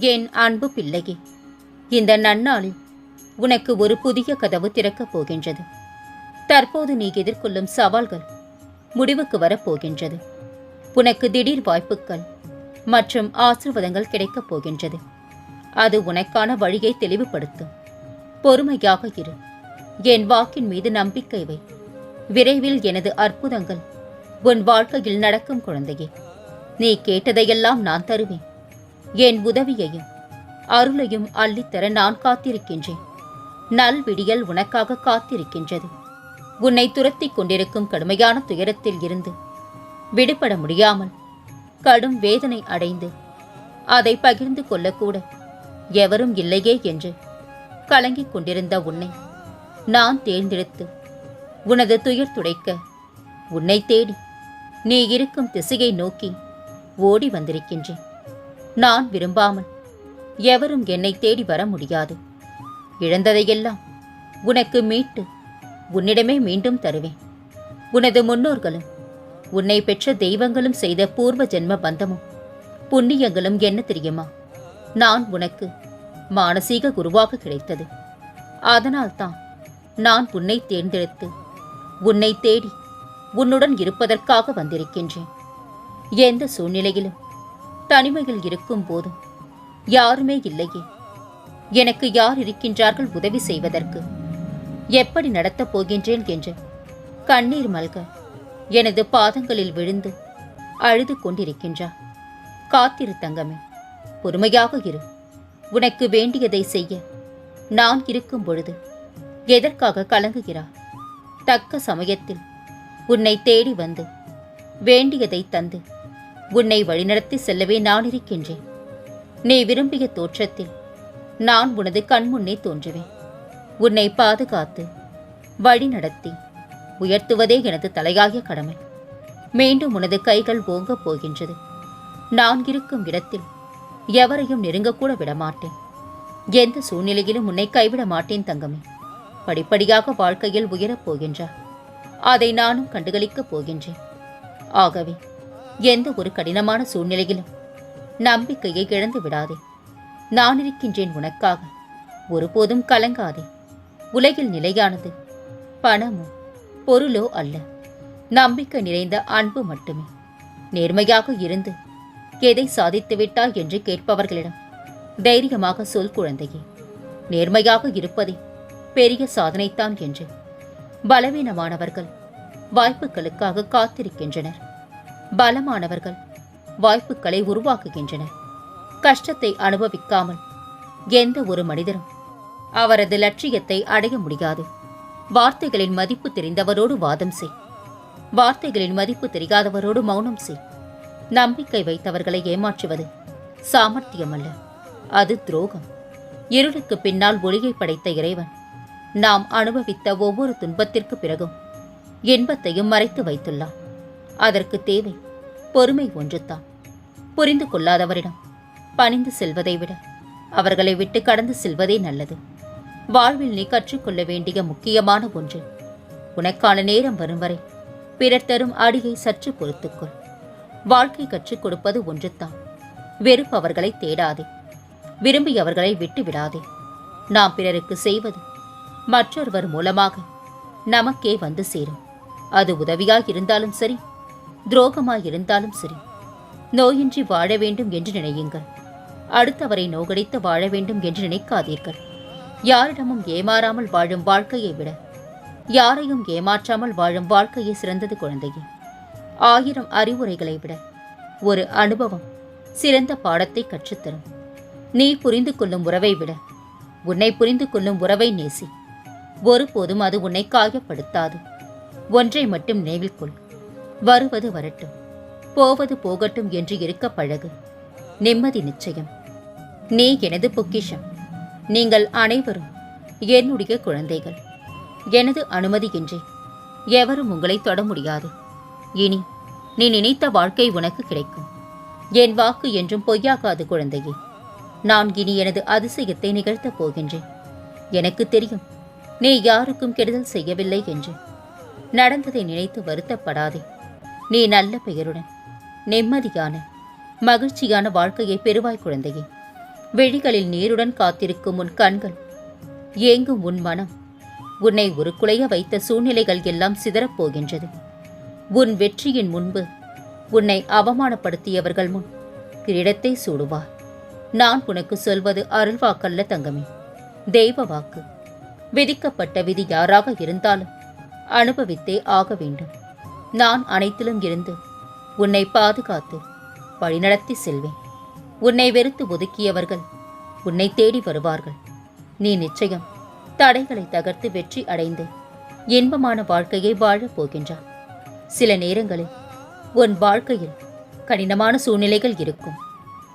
என் அன்பு பிள்ளையே? இந்த நன்னாளில் உனக்கு ஒரு புதிய கதவு திறக்கப் போகின்றது. தற்போது நீ எதிர்கொள்ளும் சவால்கள் முடிவுக்கு வரப்போகின்றது உனக்கு திடீர் வாய்ப்புகள் மற்றும் ஆசிர்வாதங்கள் கிடைக்கப் போகின்றது. அது உனக்கான வழியை தெளிவுபடுத்தும். பொறுமையாக இரு. என் வாக்கின் மீது நம்பிக்கை வை. விரைவில் எனது அற்புதங்கள் உன் வாழ்க்கையில் நடக்கும் குழந்தையே. நீ கேட்டதையெல்லாம் நான் தருவேன். என் உதவியையும் அருளையும் அள்ளித்தர நான் காத்திருக்கின்றேன். நல்விடியல் உனக்காக காத்திருக்கின்றது. உன்னை துரத்திக் கொண்டிருக்கும் கடுமையான துயரத்தில் இருந்து விடுபட முடியாமல் கடும் வேதனை அடைந்து அதை பகிர்ந்து கொள்ளக்கூட எவரும் இல்லையே என்று கலங்கிக் கொண்டிருந்த உன்னை நான் தேர்ந்தெடுத்து உனது துயர் துடைக்க உன்னை தேடி நீ இருக்கும் திசையை நோக்கி ஓடி வந்திருக்கின்றேன். நான் விரும்பாமல். எவரும் என்னை தேடி வர முடியாது. இழந்ததையெல்லாம் உனக்கு மீட்டு உன்னிடமே மீண்டும் தருவேன். உனது முன்னோர்களும் உன்னை பெற்ற தெய்வங்களும் செய்த பூர்வ ஜென்ம பந்தமும் புண்ணியங்களும் என்ன தெரியுமா? நான் உனக்கு மானசீக குருவாக கிடைத்தது. அதனால்தான் நான் உன்னை தேர்ந்தெடுத்து உன்னை தேடி உன்னுடன் இருப்பதற்காக வந்திருக்கின்றேன். எந்த சூழ்நிலையிலும் தனிமையில் இருக்கும் போதும் யாருமே இல்லையே. எனக்கு யார் இருக்கின்றார்கள் உதவி செய்வதற்கு? எப்படி நடத்தப் போகின்றேன் என்று கண்ணீர் மல்க எனது பாதங்களில் விழுந்து அழுது கொண்டிருக்கின்றார் காத்திரு தங்கமே பொறுமையாக இரு. உனக்கு வேண்டியதை செய்ய நான் இருக்கும் பொழுது எதற்காக கலங்குகிறார் தக்க சமயத்தில் உன்னை தேடி வந்து வேண்டியதை தந்து உன்னை வழிநடத்தி செல்லவே நான் இருக்கின்றேன். நீ விரும்பிய தோற்றத்தில் நான் உனது கண்முன்னே தோன்றுவேன். உன்னை பாதுகாத்து வழிநடத்தி உயர்த்துவதே எனது தலையாகிய கடமை. மீண்டும் உனது கைகள் ஓங்கப் போகின்றது. நான் இருக்கும் இடத்தில் எவரையும் நெருங்கக்கூட விடமாட்டேன். எந்த சூழ்நிலையிலும் உன்னை கைவிட மாட்டேன் தங்கமே. படிப்படியாக வாழ்க்கையில் உயரப் போகின்றார் அதை நானும் கண்டுகளிக்கப் போகின்றேன். ஆகவே எந்த ஒரு கடினமான சூழ்நிலையிலும் நம்பிக்கையை இழந்து விடாதே. நான் இருக்கின்றேன் உனக்காக. ஒருபோதும் கலங்காதே. உலகில் நிலையானது பணமோ பொருளோ அல்ல. நம்பிக்கை நிறைந்த அன்பு மட்டுமே. நேர்மையாக இருந்து எதை சாதித்து விட்டாய் என்று கேட்பவர்களிடம் தைரியமாக சொல் குழந்தையே. நேர்மையாக இருப்பதே பெரிய சாதனைத்தான் என்று. பலவீனமானவர்கள் வாய்ப்புகளுக்காக காத்திருக்கின்றனர். பலமானவர்கள் வாய்ப்புகளை உருவாக்குகின்றனர். கஷ்டத்தை அனுபவிக்காமல் எந்த ஒரு மனிதரும் அவரது லட்சியத்தை அடைய முடியாது. வார்த்தைகளின் மதிப்பு தெரிந்தவரோடு வாதம் செய். வார்த்தைகளின் மதிப்பு தெரியாதவரோடு மௌனம் செய். நம்பிக்கை வைத்தவர்களை ஏமாற்றுவது சாமர்த்தியமல்ல. அது துரோகம். இருளுக்கு பின்னால் ஒளியை படைத்த இறைவன் நாம் அனுபவித்த ஒவ்வொரு துன்பத்திற்கு பிறகும் இன்பத்தையும் மறைத்து வைத்துள்ளான். அதற்கு தேவை. பொறுமை ஒன்றுதான். புரிந்து கொள்ளாதவரிடம் பணிந்து செல்வதை விட அவர்களை விட்டு கடந்து செல்வதே நல்லது. வாழ்வில் நீ கற்றுக்கொள்ள வேண்டிய முக்கியமான ஒன்று. உனக்கான நேரம் வரும் வரை பிறர் தரும் அடியை சற்று பொறுத்துக்கொள். வாழ்க்கை கற்றுக் கொடுப்பது ஒன்றுதான். வெறுப்பவர்களை தேடாதே. விரும்பியவர்களை விட்டு விடாதே. நாம் பிறருக்கு செய்வது மற்றொருவர் மூலமாக நமக்கே வந்து சேரும். அது உதவியாக இருந்தாலும் சரி துரோகமாயிருந்தாலும் சரி. நோயின்றி வாழ வேண்டும் என்று நினையுங்கள். அடுத்தவரை நோகடித்து வாழ வேண்டும் என்று நினைக்காதீர்கள். யாரிடமும் ஏமாறாமல் வாழும் வாழ்க்கையை விட யாரையும் ஏமாற்றாமல் வாழும் வாழ்க்கையே சிறந்தது குழந்தையே. ஆயிரம் அறிவுரைகளை விட ஒரு அனுபவம் சிறந்த பாடத்தை கற்றுத்தரும். நீ புரிந்து கொள்ளும் உறவை விட உன்னை புரிந்து கொள்ளும் உறவை நேசி. ஒருபோதும் அது உன்னை காயப்படுத்தாது. ஒன்றை மட்டும் நினைவில் கொள். வருவது வரட்டும். போவது போகட்டும் என்று இருக்க பழகு. நிம்மதி நிச்சயம். நீ எனது பொக்கிஷம். நீங்கள் அனைவரும் என்னுடைய குழந்தைகள். எனது அனுமதியின்றி எவரும் உங்களை தொட முடியாது. இனி நீ நினைத்த வாழ்க்கை உனக்கு கிடைக்கும். என் வாக்கு என்றும் பொய்யாகாது குழந்தையே. நான் இனி எனது அதிசயத்தை நிகழ்த்தப் போகின்றேன். எனக்கு தெரியும் நீ யாருக்கும் கெடுதல் செய்யவில்லை என்று. நடந்ததை நினைத்து வருத்தப்படாதே. நீ நல்ல பெயருடன் நிம்மதியான மகிழ்ச்சியான வாழ்க்கையை பெறுவாய் குழந்தையே. விழிகளில் நீருடன் காத்திருக்கும் உன் கண்கள் ஏங்கும் உன் மனம் உன்னை ஒரு குலைய வைத்த சூழ்நிலைகள் எல்லாம் சிதறப்போகின்றது உன் வெற்றியின் முன்பு உன்னை அவமானப்படுத்தியவர்கள் முன் கிரீடத்தை சூடுவார் நான் உனக்கு சொல்வது அருள்வாக்கல்ல தங்கமே. தெய்வ வாக்கு விதிக்கப்பட்ட விதி யாராக இருந்தாலும் அனுபவித்தே ஆக வேண்டும். நான் அனைத்திலும் இருந்து உன்னை பாதுகாத்து வழிநடத்தி செல்வேன். உன்னை வெறுத்து ஒதுக்கியவர்கள் உன்னை தேடி வருவார்கள். நீ நிச்சயம் தடைகளை தகர்த்து வெற்றி அடைந்து இன்பமான வாழ்க்கையை வாழப் போகின்றார் சில நேரங்களில் உன் வாழ்க்கையில் கடினமான சூழ்நிலைகள் இருக்கும்.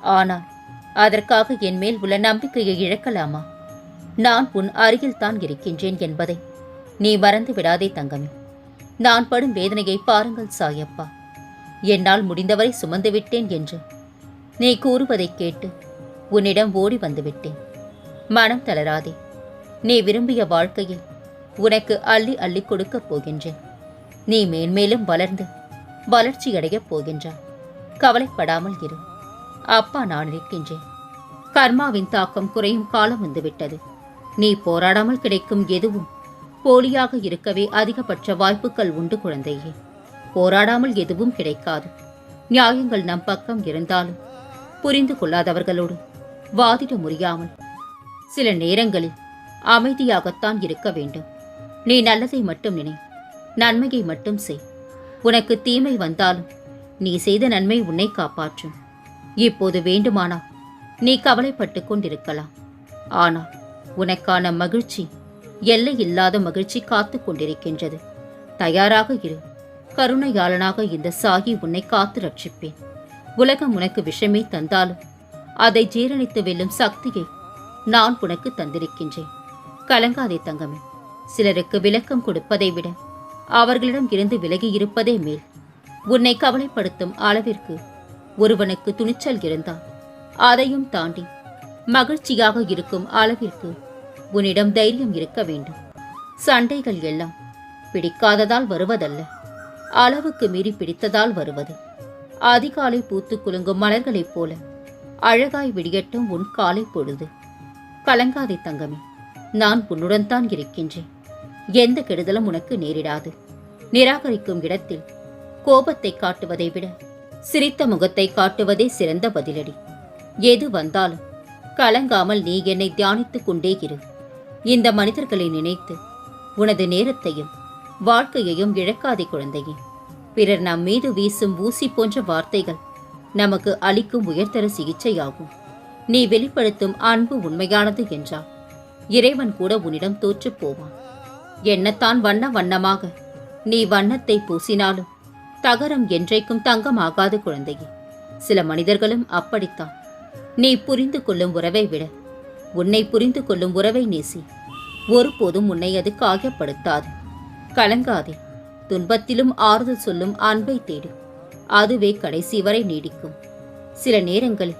ஆனால் அதற்காக என் மேல் உள்ள நம்பிக்கையை இழக்கலாமா? நான் உன் அருகில்தான் இருக்கின்றேன் என்பதை நீ மறந்து விடாதே தங்கமே. நான் படும் வேதனையை பாருங்கள் சாயப்பா. என்னால் முடிந்தவரை சுமந்து விட்டேன் என்று நீ கூறுவதைக் கேட்டு உன்னிடம் ஓடி வந்துவிட்டேன். மனம் தளராதே. நீ விரும்பிய வாழ்க்கையில் உனக்கு அள்ளி அள்ளி கொடுக்கப் போகின்றேன். நீ மேன்மேலும் வளர்ந்து வளர்ச்சியடையப் போகின்றாய். கவலைப்படாமல் இரு. அப்பா நான் இருக்கின்றேன் கர்மாவின் தாக்கம் குறையும் காலம் வந்துவிட்டது. நீ போராடாமல் கிடைக்கும் எதுவும் போலியாக இருக்கவே அதிகபட்ச வாய்ப்புகள் உண்டு குழந்தையே. போராடாமல் எதுவும் கிடைக்காது. நியாயங்கள் நம் பக்கம் இருந்தாலும் புரிந்து கொள்ளாதவர்களோடு வாதிட முடியாமல் சில நேரங்களில் அமைதியாகத்தான் இருக்க வேண்டும். நீ நல்லதை மட்டும் நினை நன்மையை மட்டும் செய். உனக்கு தீமை வந்தாலும் நீ செய்த நன்மை உன்னை காப்பாற்றும். இப்போது வேண்டுமானால் நீ கவலைப்பட்டு கொண்டிருக்கலாம். ஆனால் உனக்கான மகிழ்ச்சி எல்லை இல்லாத மகிழ்ச்சி காத்து கொண்டிருக்கின்றது. தயாராக இரு. கருணையாளனாக இந்த சாகி உன்னை காத்து ரட்சிப்பேன். உலகம் உனக்கு விஷமே தந்தாலும் அதை ஜீரணித்து வெல்லும் சக்தியை நான் உனக்கு தந்திருக்கின்றேன். கலங்காதே தங்கமே. சிலருக்கு விளக்கம் கொடுப்பதை விட அவர்களிடம் இருந்து விலகி இருப்பதே மேல். உன்னை கவலைப்படுத்தும் அளவிற்கு ஒருவனுக்கு துணிச்சல் இருந்தால் அதையும் தாண்டி மகிழ்ச்சியாக இருக்கும் அளவிற்கு உன்னிடம் தைரியம் இருக்க வேண்டும். சண்டைகள் எல்லாம் பிடிக்காததால் வருவதல்ல. அளவுக்கு மீறி பிடித்ததால் வருவது. அதிகாலை பூத்து குலுங்கும் மலர்களைப் போல அழகாய் விடியட்டும் உன் காலை பொழுது. கலங்காதே தங்கமே நான் உன்னுடன் தான் இருக்கின்றேன். எந்த கெடுதலும் உனக்கு நேரிடாது. நிராகரிக்கும் இடத்தில் கோபத்தை காட்டுவதை விட சிரித்த முகத்தை காட்டுவதே சிறந்த பதிலடி. எது வந்தாலும் கலங்காமல் நீ என்னை தியானித்துக் கொண்டே இரு. இந்த மனிதர்களை நினைத்து உனது நேரத்தையும் வாழ்க்கையையும் இழக்காதே குழந்தையே. பிறர் நம் மீது வீசும் ஊசி போன்ற வார்த்தைகள் நமக்கு அளிக்கும் உயர்தர சிகிச்சையாகும். நீ வெளிப்படுத்தும் அன்பு உண்மையானது என்றால் இறைவன் கூட உன்னிடம் தோற்றுப் போவான். என்னத்தான் வண்ண வண்ணமாக நீ வண்ணத்தை பூசினாலும் தகரம் என்றைக்கும் தங்கமாகாது குழந்தையே. சில மனிதர்களும் அப்படித்தான். நீ புரிந்து கொள்ளும் உறவை விட உன்னை புரிந்து கொள்ளும் உறவை நேசி. ஒருபோதும் உன்னை அது காயப்படுத்தாது. கலங்காதே. துன்பத்திலும் ஆறுதல் சொல்லும் அன்பை தேடு. அதுவே கடைசி வரை நீடிக்கும். சில நேரங்களில்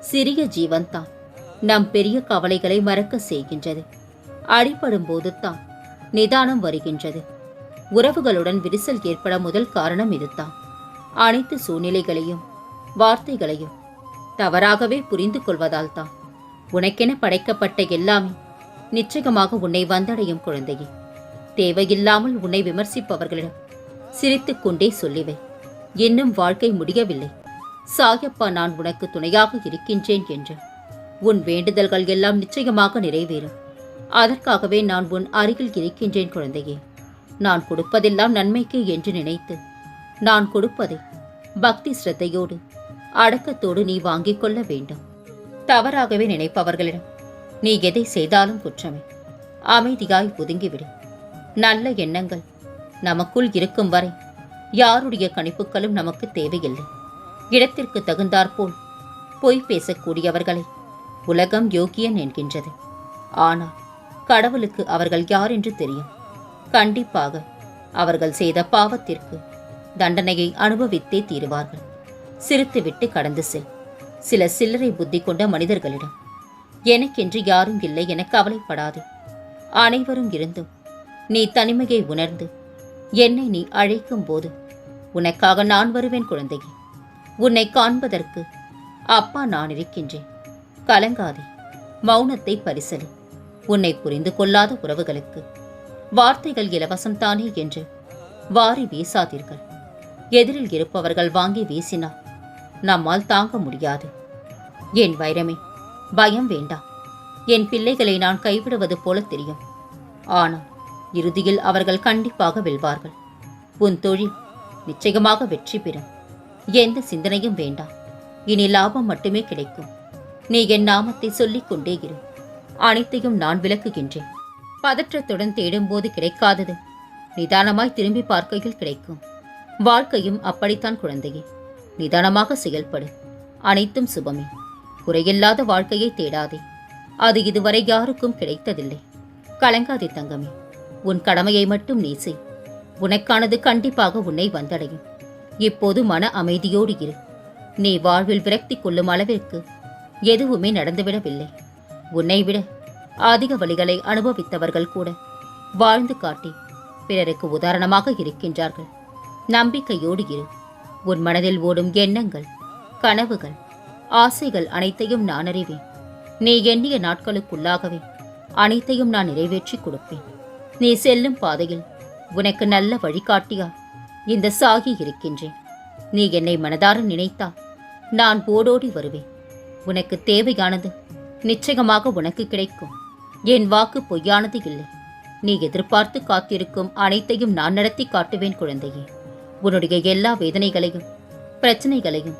சிறிய ஜீவன்தான் நம் பெரிய கவலைகளை மறக்க செய்கின்றது. அடிபடும் போதுதான் நிதானம் வருகின்றது. உறவுகளுடன் விரிசல் ஏற்பட முதல் காரணம் இதுதான். அனைத்து சூழ்நிலைகளையும் வார்த்தைகளையும் தவறாகவே புரிந்து கொள்வதால் தான் உனக்கென படைக்கப்பட்ட எல்லாமே நிச்சயமாக உன்னை வந்தடையும் குழந்தையே. தேவையில்லாமல் உன்னை விமர்சிப்பவர்களிடம் சிரித்துக் கொண்டே சொல்லிவை இன்னும் வாழ்க்கை முடியவில்லை. சாயப்பா நான் உனக்கு துணையாக இருக்கின்றேன் என்று. உன் வேண்டுதல்கள் எல்லாம் நிச்சயமாக நிறைவேறும். அதற்காகவே நான் உன் அருகில் இருக்கின்றேன் குழந்தையே. நான் கொடுப்பதெல்லாம் நன்மைக்கு என்று நினைத்து நான் கொடுப்பதை பக்தி சிரத்தையோடு அடக்கத்தோடு நீ வாங்கிக் கொள்ள வேண்டும். தவறாகவே நினைப்பவர்களிடம் நீ எதை செய்தாலும் குற்றமே. அமைதியாய் ஒதுங்கிவிடு. நல்ல எண்ணங்கள் நமக்குள் இருக்கும் வரை யாருடைய கணிப்புகளும் நமக்கு தேவையில்லை. இடத்திற்கு தகுந்தாற்போல் பொய் பேசக்கூடியவர்களை உலகம் யோக்கியன் என்கின்றது. ஆனால் கடவுளுக்கு அவர்கள் யார் என்று தெரியும். கண்டிப்பாக அவர்கள் செய்த பாவத்திற்கு தண்டனையை அனுபவித்தே தீருவார்கள். சிரித்துவிட்டு கடந்து செல். சில சில்லறை புத்தி கொண்ட மனிதர்களிடம் எனக்கென்று யாரும் இல்லை என கவலைப்படாதே. அனைவரும் இருந்தும் நீ தனிமையை உணர்ந்து என்னை நீ அழைக்கும் போது உனக்காக நான் வருவேன் குழந்தையே. உன்னை காண்பதற்கு அப்பா நான் இருக்கின்றேன். கலங்காதே மௌனத்தை பரிசலி. உன்னை புரிந்து கொள்ளாத உறவுகளுக்கு வார்த்தைகள் இலவசம் தானே என்று வாரி வீசாதீர்கள். எதிரில் இருப்பவர்கள் வாங்கி வீசினார் நம்மால் தாங்க முடியாது. என் வைரமே பயம் வேண்டாம் என் பிள்ளைகளை நான் கைவிடுவது போல தெரியும். ஆனால் இறுதியில் அவர்கள் கண்டிப்பாக வெல்வார்கள். உன் தொழில் நிச்சயமாக வெற்றி பெறும். எந்த சிந்தனையும் வேண்டாம் இனி லாபம் மட்டுமே கிடைக்கும். நீ என் நாமத்தை சொல்லிக் கொண்டே இரு. அனைத்தையும் நான் விளக்குகின்றேன். பதற்றத்துடன் தேடும்போது கிடைக்காதது நிதானமாய் திரும்பி பார்க்கையில் கிடைக்கும். வாழ்க்கையும் அப்படித்தான் குழந்தையே. நிதானமாக செயல்படு. அனைத்தும் சுபமே. குறையில்லாத வாழ்க்கையை தேடாதே. அது இதுவரை யாருக்கும் கிடைத்ததில்லை. கலங்காதே தங்கமே. உன் கடமையை மட்டும் நீ செய். உனக்கானது கண்டிப்பாக உன்னை வந்தடையும். இப்போது மன அமைதியோடு இரு. நீ வாழ்வில் விரக்தி கொள்ளும் அளவிற்கு எதுவுமே நடந்துவிடவில்லை. உன்னை விட அதிக வழிகளை அனுபவித்தவர்கள் கூட வாழ்ந்து காட்டி பிறருக்கு உதாரணமாக இருக்கின்றார்கள். நம்பிக்கையோடு இரு. உன் மனதில் ஓடும் எண்ணங்கள் கனவுகள் ஆசைகள் அனைத்தையும் நான் அறிவேன். நீ எண்ணிய நாட்களுக்குள்ளாகவே அனைத்தையும் நான் நிறைவேற்றி கொடுப்பேன். நீ செல்லும் பாதையில் உனக்கு நல்ல வழிகாட்டியா? இந்த சாகி இருக்கின்றேன். நீ என்னை மனதார நினைத்தால் நான் ஓடோடி வருவேன். உனக்கு தேவையானது நிச்சயமாக உனக்கு கிடைக்கும். என் வாக்கு பொய்யானது இல்லை. நீ எதிர்பார்த்து காத்திருக்கும் அனைத்தையும் நான் நடத்தி காட்டுவேன் குழந்தையே. உன்னுடைய எல்லா வேதனைகளையும் பிரச்சனைகளையும்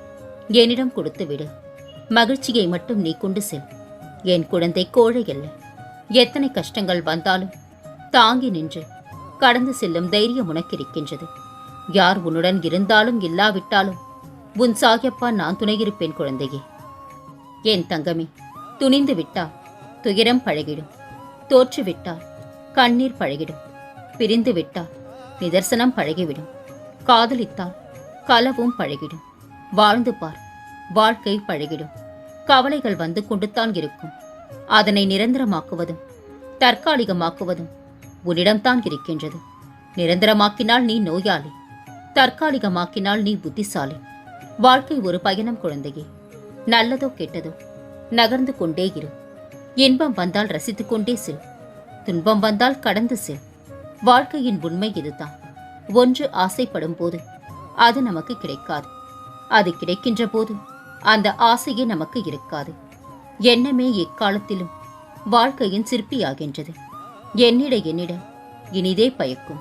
என்னிடம் கொடுத்து விடு மகிழ்ச்சியை மட்டும் நீ கொண்டு செல். என் குழந்தை கோழை அல்ல. எத்தனை கஷ்டங்கள் வந்தாலும் தாங்கி நின்று கடந்து செல்லும் தைரியம் உனக்கு இருக்கின்றது. யார் உன்னுடன் இருந்தாலும் இல்லாவிட்டாலும் உன் சாயப்பா நான் துணையிருப்பேன் குழந்தையே. என் தங்கமே துணிந்து விட்டால் துயரம் பழகிடும். தோற்றுவிட்டால் கண்ணீர் பழகிடும். பிரிந்து விட்டால் நிதர்சனம் பழகிவிடும். காதலித்தால் களவும் பழகிடும். வாழ்ந்து பார் வாழ்க்கை பழகிடும். கவலைகள் வந்து கொண்டுத்தான் இருக்கும். அதனை நிரந்தரமாக்குவதும் தற்காலிகமாக்குவதும் உன்னிடம்தான் இருக்கின்றது. நிரந்தரமாக்கினால் நீ நோயாளி தற்காலிகமாக்கினால் நீ புத்திசாலி. வாழ்க்கை ஒரு பயணம் குழந்தையே நல்லதோ கெட்டதோ நகர்ந்து கொண்டே இரு. இன்பம் வந்தால் ரசித்துக்கொண்டே செல் துன்பம் வந்தால் கடந்து செல். வாழ்க்கையின் உண்மை இதுதான். ஒன்று ஆசைப்படும் போது அது நமக்கு கிடைக்காது. அது கிடைக்கின்ற போது அந்த ஆசையே நமக்கு இருக்காது. எண்ணமே எக்காலத்திலும் வாழ்க்கையின் சிற்பியாகின்றது. என்னிட என்னிட இனிதே பயக்கும்.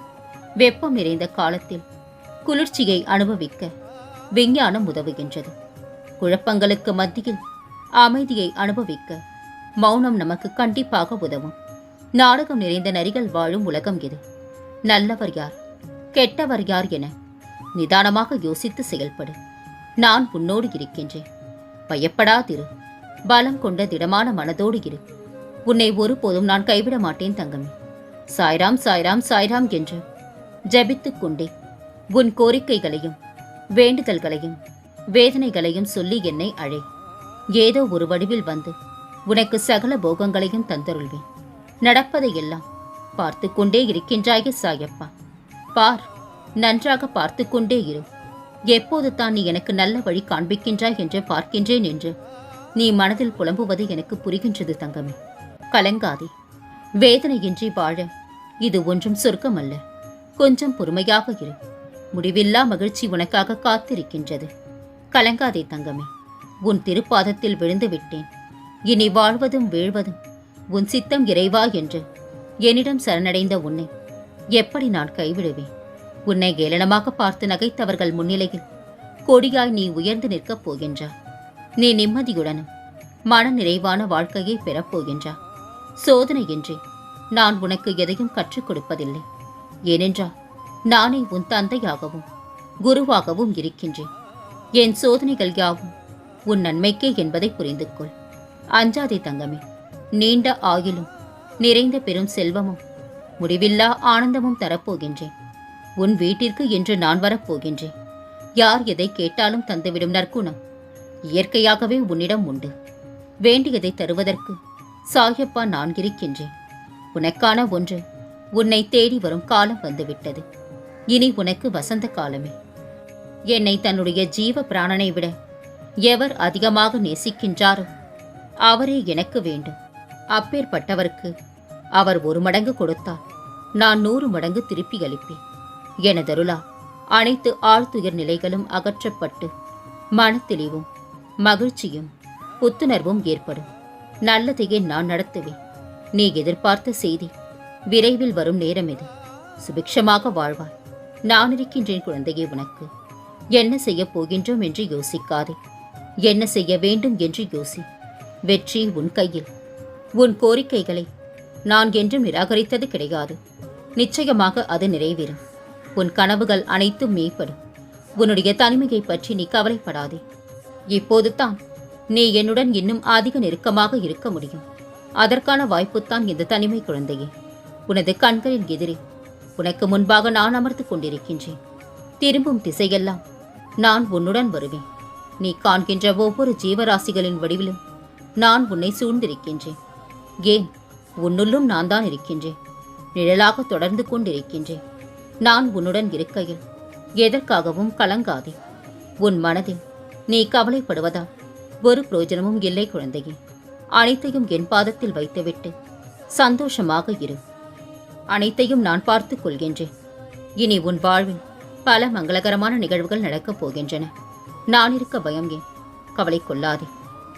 வெப்பம் நிறைந்த காலத்தில் குளிர்ச்சியை அனுபவிக்க விஞ்ஞானம் உதவுகின்றது. குழப்பங்களுக்கு மத்தியில் அமைதியை அனுபவிக்க மௌனம் நமக்கு கண்டிப்பாக உதவும். நாடகம் நிறைந்த நரிகள் வாழும் உலகம் இது. நல்லவர் யார்? கெட்டவர் யார் என நிதானமாக யோசித்து செயல்படு. நான் உன்னோடு இருக்கின்றேன். பயப்படாதிரு. பலம் கொண்ட திடமான மனதோடு இரு. உன்னை ஒருபோதும் நான் கைவிட மாட்டேன் தங்கமே. சாய்ராம் சாய்ராம் சாய்ராம் என்று ஜபித்துக் கொண்டே உன் கோரிக்கைகளையும் வேண்டுதல்களையும் வேதனைகளையும் சொல்லி என்னை அழை. ஏதோ ஒரு வடிவில் வந்து உனக்கு சகல போகங்களையும் தந்தருள்வேன். நடப்பதையெல்லாம் பார்த்து கொண்டே இருக்கின்றாயே சாயப்பா. பார் நன்றாக பார்த்து கொண்டே இரு. எப்போது தான் நீ எனக்கு நல்ல வழி காண்பிக்கின்றாய் என்று பார்க்கின்றேன் என்று. நீ மனதில் புலம்புவது எனக்கு புரிகின்றது தங்கமே. கலங்காதே. வேதனையின்றி வாழ. இது ஒன்றும் சொர்க்கமல்ல. கொஞ்சம் பொறுமையாக இரு. முடிவில்லா மகிழ்ச்சி உனக்காக காத்திருக்கின்றது. கலங்காதே தங்கமே. உன் திருப்பாதத்தில் விழுந்து விட்டேன். இனி வாழ்வதும் வீழ்வதும். உன் சித்தம் இறைவா என்று. என்னிடம் சரணடைந்த உன்னை எப்படி நான் கைவிடுவேன்? உன்னை ஏளனமாக பார்த்து நகைத்தவர்கள் முன்னிலையில் கொடியாய் நீ உயர்ந்து நிற்கப் போகின்றாய் நீ நிம்மதியுடனும் மன நிறைவான வாழ்க்கையை பெறப்போகின்றாய் சோதனையின்றி நான் உனக்கு எதையும் கற்றுக் கொடுப்பதில்லை. ஏனென்றால் நானே உன் தந்தையாகவும் குருவாகவும் இருக்கின்றேன். என் சோதனைகள் யாவும் உன் நன்மைக்கே என்பதை புரிந்து கொள் அஞ்சாதே தங்கமே நீண்ட ஆகிலும் நிறைந்த பெரும் செல்வமும் முடிவில்லா ஆனந்தமும் தரப்போகின்றேன். உன் வீட்டிற்கு என்று நான் வரப்போகின்றேன். யார் எதை கேட்டாலும் தந்துவிடும் நற்குணம். இயற்கையாகவே உன்னிடம் உண்டு. வேண்டியதை தருவதற்கு சாயப்பா நான் இருக்கின்றேன். உனக்கான ஒன்று உன்னை தேடி வரும் காலம் வந்துவிட்டது. இனி உனக்கு வசந்த காலமே. என்னை தன்னுடைய ஜீவ பிராணனை விட எவர் அதிகமாக நேசிக்கின்றாரோ அவரே எனக்கு வேண்டும். அப்பேற்பட்டவருக்கு அவர் ஒரு மடங்கு கொடுத்தால் நான் நூறு மடங்கு திருப்பி அளிப்பேன். எனதருளா அனைத்து ஆழ்துயர் நிலைகளும் அகற்றப்பட்டு மனத்தெளிவும் மகிழ்ச்சியும் புத்துணர்வும் ஏற்படும். நல்லதையே நான் நடத்துவேன். நீ எதிர்பார்த்த செய்தி விரைவில் வரும் நேரம் இது. சுபிக்ஷமாக வாழ்வாய். நான் இருக்கின்றேன் குழந்தையே உனக்கு. என்ன செய்யப் போகின்றோம் என்று யோசிக்காதே. என்ன செய்ய வேண்டும் என்று யோசி. வெற்றி உன் கையில். உன் கோரிக்கைகளை நான் என்றும் நிராகரித்தது கிடையாது. நிச்சயமாக அது நிறைவேறும். உன் கனவுகள் அனைத்தும் மேம்படும். உன்னுடைய தனிமையை பற்றி நீ கவலைப்படாதே. இப்போது தான் நீ என்னுடன் இன்னும் அதிக நெருக்கமாக இருக்க முடியும். அதற்கான வாய்ப்புத்தான் இந்த தனிமை குழந்தையே. உனது கண்களின் எதிரே உனக்கு முன்பாக நான் அமர்ந்து கொண்டிருக்கின்றேன். திரும்பும் திசையெல்லாம் நான் உன்னுடன் வருவேன். நீ காண்கின்ற ஒவ்வொரு ஜீவராசிகளின் வடிவிலும் நான் உன்னை சூழ்ந்திருக்கின்றேன். ஏன் உன்னுள்ளும் நான் தான் இருக்கின்றேன். நிழலாக தொடர்ந்து கொண்டிருக்கின்றேன். நான் உன்னுடன் இருக்கையில். எதற்காகவும் கலங்காதே. உன் மனதில் நீ கவலைப்படுவதால் ஒரு பிரயோஜனமும் இல்லை குழந்தையே. அனைத்தையும் என் பாதத்தில் வைத்துவிட்டு சந்தோஷமாக இரு. அனைத்தையும் நான் பார்த்துக் கொள்கின்றேன். இனி உன் வாழ்வில் பல மங்களகரமான நிகழ்வுகள் நடக்கப் போகின்றன. நான் இருக்க பயம் ஏன்? கவலை கொள்ளாதே.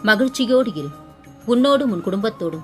மகிழ்ச்சியோடு இரு. உன்னோடும் உன் குடும்பத்தோடும்